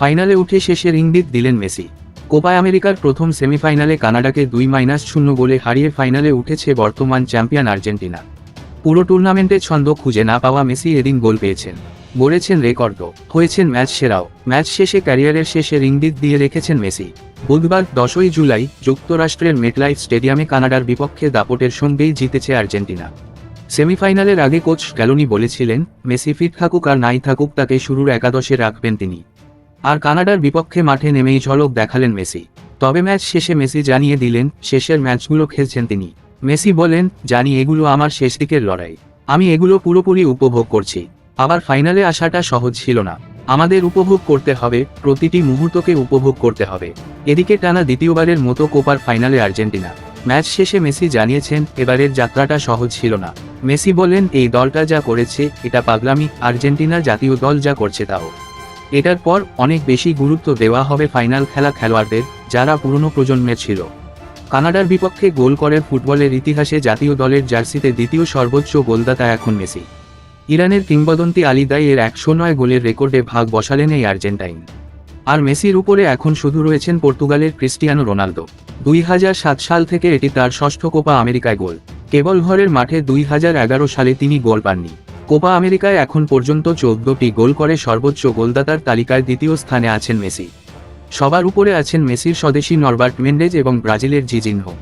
ফাইনালে উঠে শেষের ইঙ্গিত দিলেন মেসি। কোপা আমেরিকার প্রথম সেমিফাইনালে কানাডাকে দুই মাইনাস শূন্য গোলে হারিয়ে ফাইনালে উঠেছে বর্তমান চ্যাম্পিয়ন আর্জেন্টিনা। পুরো টুর্নামেন্টে ছন্দ খুঁজে না পাওয়া মেসি এদিন গোল পেয়েছেন। গড়েছেন রেকর্ডও হয়েছেন ম্যাচ সেরাও। ম্যাচ শেষে ক্যারিয়ারের শেষের ইঙ্গিত দিয়ে রেখেছেন মেসি। বুধবার দশই জুলাই যুক্তরাষ্ট্রের মেটলাইফ স্টেডিয়ামে কানাডার বিপক্ষে দাপটের সঙ্গেই জিতেছে আর্জেন্টিনা। সেমিফাইনালের আগে কোচ গ্যালোনি বলেছিলেন, মেসি ফিট থাকুক আর নাই থাকুক, তাকে শুরুর একাদশে রাখবেন তিনি। আর কানাডার বিপক্ষে মাঠে নেমেই ঝলক দেখালেন মেসি। তবে ম্যাচ শেষে মেসি জানিয়ে দিলেন, শেষের ম্যাচগুলো খেলছেন তিনি। মেসি বলেন, জানি এগুলো আমার শেষ দিকের লড়াই। আমি এগুলো পুরোপুরি উপভোগ করছি। আবার ফাইনালে আসাটা সহজ ছিল না। আমাদের উপভোগ করতে হবে, প্রতিটি মুহূর্তকে উপভোগ করতে হবে। এদিকে টানা দ্বিতীয়বারের মতো কোপার ফাইনালে আর্জেন্টিনা। ম্যাচ শেষে মেসি জানিয়েছেন, এবারের যাত্রাটা সহজ ছিল না। মেসি বলেন, এই দলটা যা করেছে, এটা পাগলামি। আর্জেন্টিনার জাতীয় দল যা করছে তাও। এটার পর অনেক বেশি গুরুত্ব দেওয়া হবে ফাইনাল খেলা খেলোয়াড়দের, যারা পুরনো প্রজন্মের ছিল। কানাডার বিপক্ষে গোল করে ফুটবলের ইতিহাসে জাতীয় দলের জার্সিতে দ্বিতীয় সর্বোচ্চ গোলদাতা এখন মেসি। ইরানের কিংবদন্তি আলিদাই এর একশো নয় গোলের রেকর্ডে ভাগ বসালেন এই আর্জেন্টাইন। আর মেসির উপরে এখন শুধু রয়েছেন পর্তুগালের ক্রিস্টিয়ানো রোনালদো। দুই হাজার সাত সাল থেকে এটি তার ষষ্ঠ কোপা আমেরিকায় গোল। কেবল ঘরের মাঠে দুই হাজার এগারো সালে তিনি গোল পাননি। কোপা আমেরিকায় এখন পর্যন্ত চোদ্দটি গোল করে সর্বোচ্চ গোলদাতার তালিকার দ্বিতীয় স্থানে আছেন মেসি। সবার উপরে আছেন মেসির স্বদেশী নরবার্ট মেন্ডেজ এবং ব্রাজিলের জিজিনহো।